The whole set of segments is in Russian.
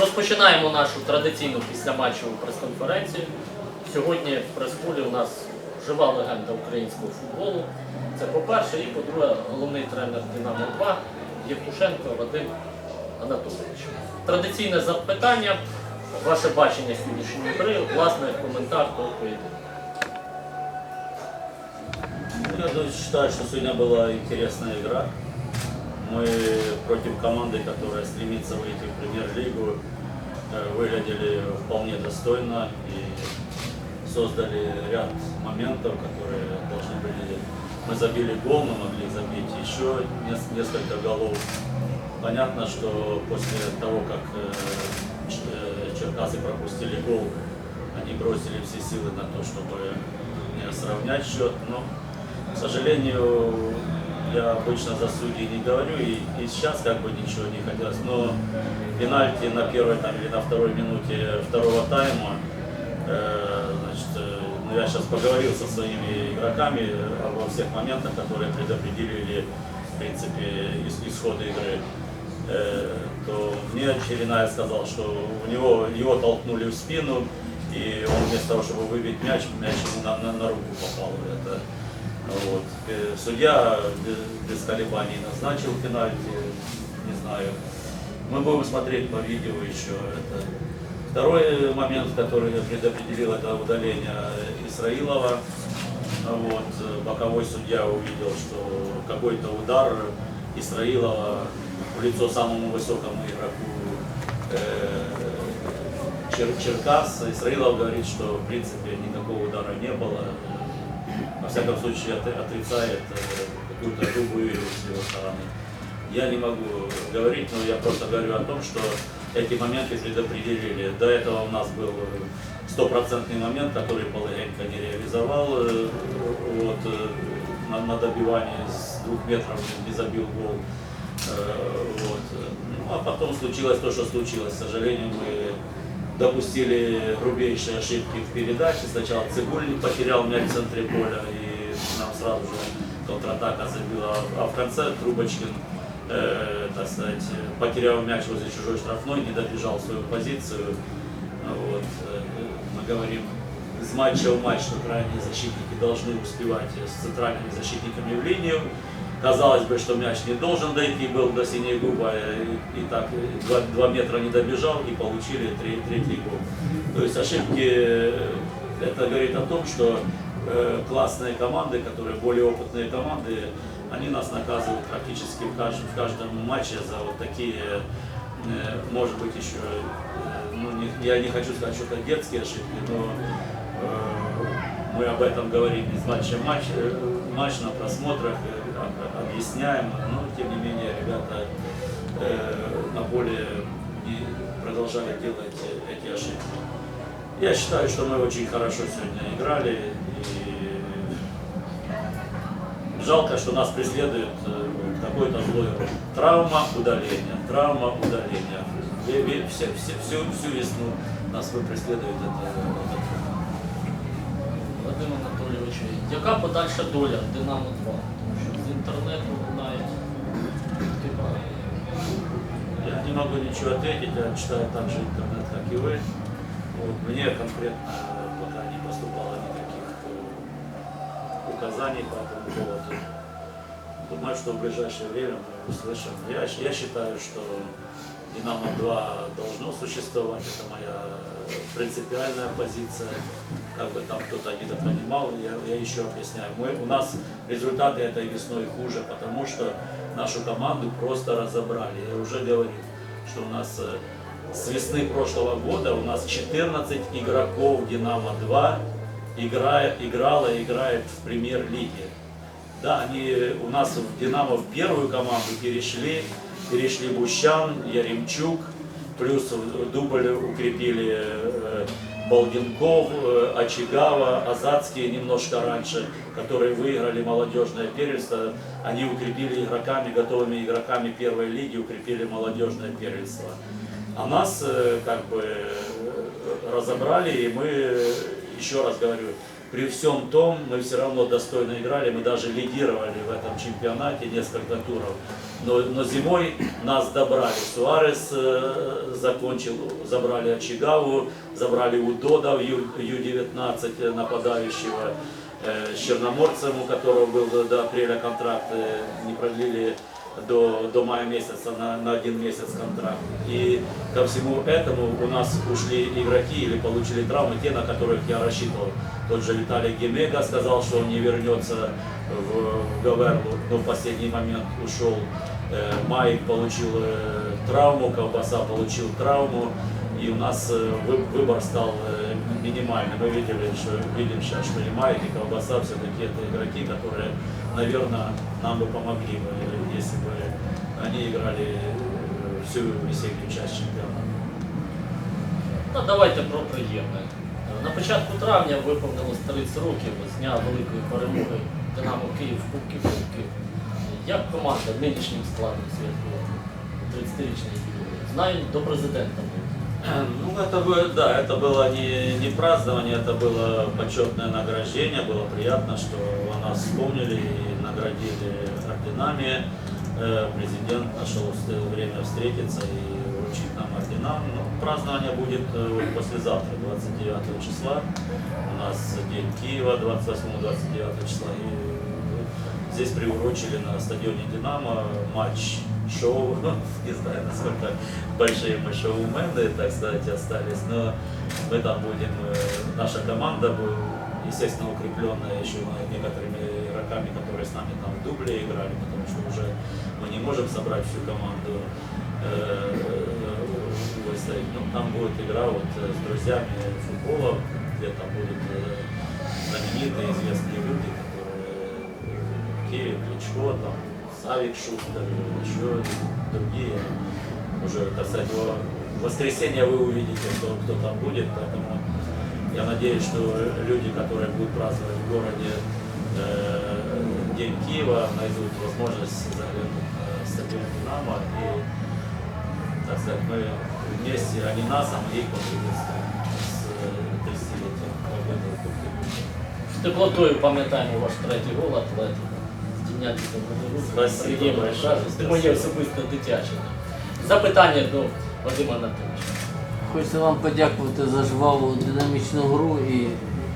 Розпочинаємо нашу традиційну післяматчеву прес-конференцію. Сьогодні в прес-полі у нас жива легенда українського футболу. Це по-перше, і по-друге, головний тренер Динамо 2 Євтушенко Вадим Анатолійович. Традиційне запитання, ваше бачення сьогоднішньої гри, власне, коментар до поєдинку. Я думаю, считаю, что сегодня была интересная игра. Мы против команды, которая стремится выйти в премьер-лигу, э, выглядели вполне достойно и создали ряд моментов, которые должны были... Мы забили гол, мы могли забить еще нес- несколько голов. Понятно, что после того, как э, э, Черкасы пропустили гол, они бросили все силы на то, чтобы сравнять счет. Но, к сожалению, я обычно за судей не говорю, и, и сейчас как бы ничего не хотелось. Но пенальти на первой там, или на второй минуте второго тайма, э, значит, э, ну, я сейчас поговорил со своими игроками обо всех моментах, которые предопределили, в принципе, ис- исход игры. Э, то мне Череная сказал, что у него, его толкнули в спину, и он вместо того, чтобы выбить мяч, мяч ему на, на, на руку попал. Это, Э, Судья без, без колебаний назначил пенальти, не знаю. Мы будем смотреть по видео еще. Это. Второй момент, который предопределил это удаление Исраилова. Вот, э, боковой судья увидел, что какой-то удар Исраилова в лицо самому высокому игроку э, Чер- Черкас. Исраилов говорит, что в принципе никакого удара не было. Всяком случае от- отрицает э, какую-то грубую с его стороны. Я не могу говорить, но я просто говорю о том, что эти моменты предопределили. До этого у нас был э, стопроцентный момент, который Полыгенко не реализовал. э, Вот, на, на добивании с двух метров не забил гол. Вот. Ну, а потом случилось то, что случилось. К сожалению, мы допустили грубейшие ошибки в передаче. Сначала Цигульник потерял мяч в центре поля, и нам сразу же контратака забила. А в конце Трубочкин, э, так сказать, потерял мяч возле чужой штрафной, не добежал свою позицию. Вот. э, Мы говорим из матча в матч, что крайние защитники должны успевать с центральными защитниками в линию. Казалось бы, что мяч не должен дойти, был до синей губа, и, и так два, два метра не добежал и получили три- третий гол. То есть ошибки, э, это говорит о том, что э, классные команды, которые более опытные команды, они нас наказывают практически в каждом, в каждом матче за вот такие, э, может быть, еще, э, ну, не- я не хочу сказать, что это детские ошибки, но э, мы об этом говорим из матча в матч, э, матч на просмотрах, э, объясняем, но тем не менее ребята э, на поле не продолжали делать э, эти ошибки. Я считаю, что мы очень хорошо сегодня играли. И жалко, что нас преследует э, какой-то злой. Травма удаления, травма удаления. Ве- ве- все- все- всю, всю весну нас вы преследует это, это Вадим Анатолійович, яка подальша доля Динамо 2? Тому що з інтернету лунають типа Я не могу ничего ответить, я читаю так же интернет, как и вы. Вот, мне конкретно пока не поступало никаких э, указаний по этому поводу. Думаю, что в ближайшее время мы услышим. Я, я считаю, что Динамо-2 должно существовать, это моя принципиальная позиция. Как бы там кто-то недопонимал, я, я еще объясняю. Мы, у нас результаты этой весной хуже, потому что нашу команду просто разобрали. Я уже говорил, что у нас э, с весны прошлого года у нас 14 игроков Динамо-2 играет, играла и играет в премьер-лиге. Да, они у нас в Динамо в первую команду перешли, перешли Бущан, Яремчук, плюс в дубль укрепили э, Балденков, э, Очагава, Азадские немножко раньше, которые выиграли молодежное первенство. Они укрепили игроками, готовыми игроками первой лиги, укрепили молодежное первенство. А нас э, как бы разобрали, и мы, еще раз говорю, при всем том мы все равно достойно играли, мы даже лидировали в этом чемпионате несколько туров. Но, но зимой нас добрали. Суарес э, закончил, забрали Очигаву, забрали Удода в Ю- Ю-19 нападающего. Э, с Черноморцем, у которого был до апреля контракт, э, не продлили до, до мая месяца на, на один месяц контракт. И ко всему этому у нас ушли игроки или получили травмы, те, на которых я рассчитывал. Тот же Виталий Гемега сказал, что он не вернется в, в Гаверлу, но в последний момент ушел. Э, Майк получил э, травму, Колбаса получил травму И у нас э, вы- выбор стал э, минимальный. Мы видели, что, видим сейчас, что и Майк, и Колбаса все-таки это игроки, которые, наверное, нам бы помогли бы, если бы они играли э, всю весеннюю часть чемпионата. Ну, давайте про приємне. На початку травня виповнилось 30 років з дня великої перемоги Динамо Київ в Кубки Кубків. Як команда нинішнім складом святкувала 30-річний ювілей? Знаю, до президента був. Ну, это было, да, это было не, не празднование, это было почетное награждение. Было приятно, что о нас вспомнили и наградили орденами. Э, Президент нашел время встретиться и вручить нам ордена. Ну, празднование будет э, послезавтра, 29 числа. У нас День Киева, 28-29 числа. И здесь приурочили на стадионе «Динамо» матч шоу. Не знаю, насколько большие мы шоумены, так сказать, остались, но мы там будем, э, наша команда естественно, укрепленная еще некоторыми игроками, которые с нами там в дубле играли, потому что уже мы не можем собрать всю команду э, выставить. Ну, там будет игра вот э, с друзьями футбола, где там будут э, знаменитые, известные люди, э, Киев, Кличко, там, Савик Шустер, еще другие. Уже, так сказать, воскресенье вы увидите, кто, кто там будет, поэтому я надеюсь, что люди, которые будут праздновать в городе э, День Киева, найдут возможность заглянуть на стадион Динамо и, так сказать, мы вместе, а не нас, а мы их поприветствуем с э, 30-летием победы в Кубке Мира. З теплотою пам'ятаємо ваш третій гол атлетика. Приємно большое. враження. Це моє особисто дитяче. Запитання до Вадима Анатолійовича. Хочу вам подякувати за жваву динамічну гру і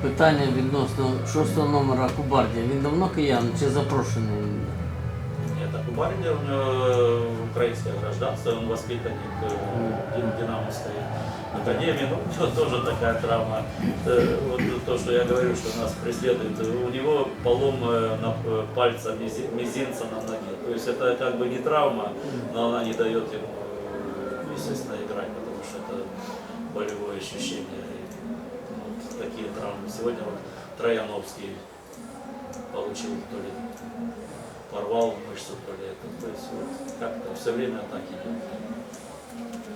питання відносно шостого номера Кубардія. Він давно киян чи запрошений? Кубарди, у него украинское гражданство, он воспитанник э, Дин- Динамовской академии, ну, у него тоже такая травма. Э, Вот то, что я говорю, что нас преследует, у него полом э, на э, пальца мизи- мизинца на ноге. То есть это как бы не травма, но она не дает ему, э, естественно, играть, потому что это болевое ощущение. И вот такие травмы. Сегодня вот Трояновский получил то ли порвал мышцу, то ли это. То есть вот как-то все время так идет.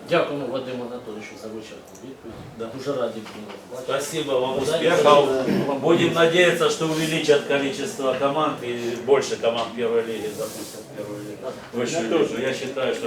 Дякуємо Вадиму Анатолійовичу за вичерпну відповідь. Да. Дуже раді були вас бачити. Спасибо вам, Да, успехов. да. Будем надеяться, что увеличат количество команд и больше команд первой лиги запустят в первую лигу. Высшую лигу. Я считаю, что